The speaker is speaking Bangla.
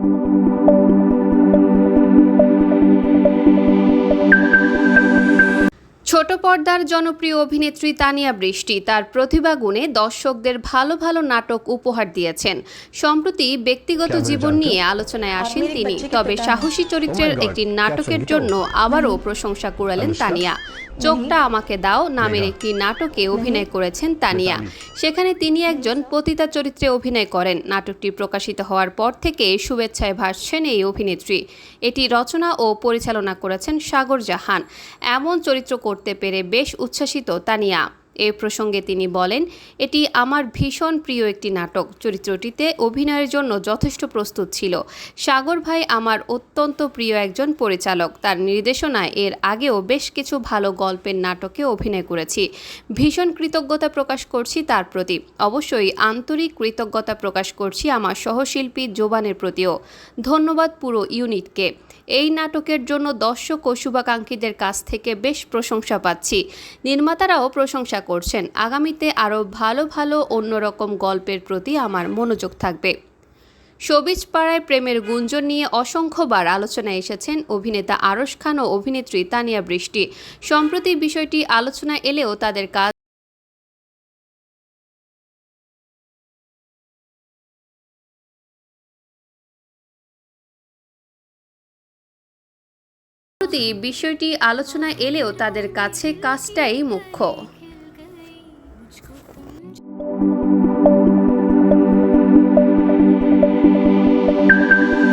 Música ছোট পর্দার জনপ্রিয় অভিনেত্রী তানিয়া বৃষ্টি তার প্রতিভা গুণে দর্শকদের ভালো ভালো নাটক উপহার দিয়েছেন। সম্প্রতি ব্যক্তিগত জীবন নিয়ে আলোচনায় আসেন তিনি তবে সাহসী চরিত্রের একটি নাটকের জন্য আবারও প্রশংসা কুড়ালেন তানিয়া। চোখটা আমাকে দাও নামের একটি নাটকে অভিনয় করেছেন তানিয়া। সেখানে তিনি একজন পতিতা চরিত্রে অভিনয় করেন। নাটকটি প্রকাশিত হওয়ার পর থেকে শুভেচ্ছায় ভাসছেন এই অভিনেত্রী। এটি রচনা ও পরিচালনা করেছেন সাগর জাহান। এমন চরিত্র করতে পেরে বেশ উচ্ছ্বসিত তানিয়া। এ প্রসঙ্গে তিনি বলেন, এটি আমার ভীষণ প্রিয় একটি নাটক। চরিত্রটিতে অভিনয়ের জন্য যথেষ্ট প্রস্তুত ছিল। সাগর ভাই আমার অত্যন্ত প্রিয় একজন পরিচালক। তার নির্দেশনায় এর আগেও বেশ কিছু ভালো গল্পের নাটকে অভিনয় করেছি। ভীষণ কৃতজ্ঞতা প্রকাশ করছি তার প্রতি। অবশ্যই আন্তরিক কৃতজ্ঞতা প্রকাশ করছি আমার সহশিল্পী জোবানের প্রতিও। ধন্যবাদ পুরো ইউনিটকে। এই নাটকের জন্য দর্শক ও শুভাকাঙ্ক্ষীদের কাছ থেকে বেশ প্রশংসা পাচ্ছি। নির্মাতারাও প্রশংসা করছেন। আগামীতে আরও ভালো ভালো অন্যরকম গল্পের প্রতি আমার মনোযোগ থাকবে। সবিজ পাড়ায় প্রেমের গুঞ্জন নিয়ে অসংখ্যবার আলোচনায় এসেছেন অভিনেতা আরশ খান ও অভিনেত্রী তানিয়া বৃষ্টি। সম্প্রতি বিষয়টি আলোচনায় এলেও তাদের কাজ বিষয়টি আলোচনা এলেও তাদের কাছে কাজটাই মুখ্য। Thank you.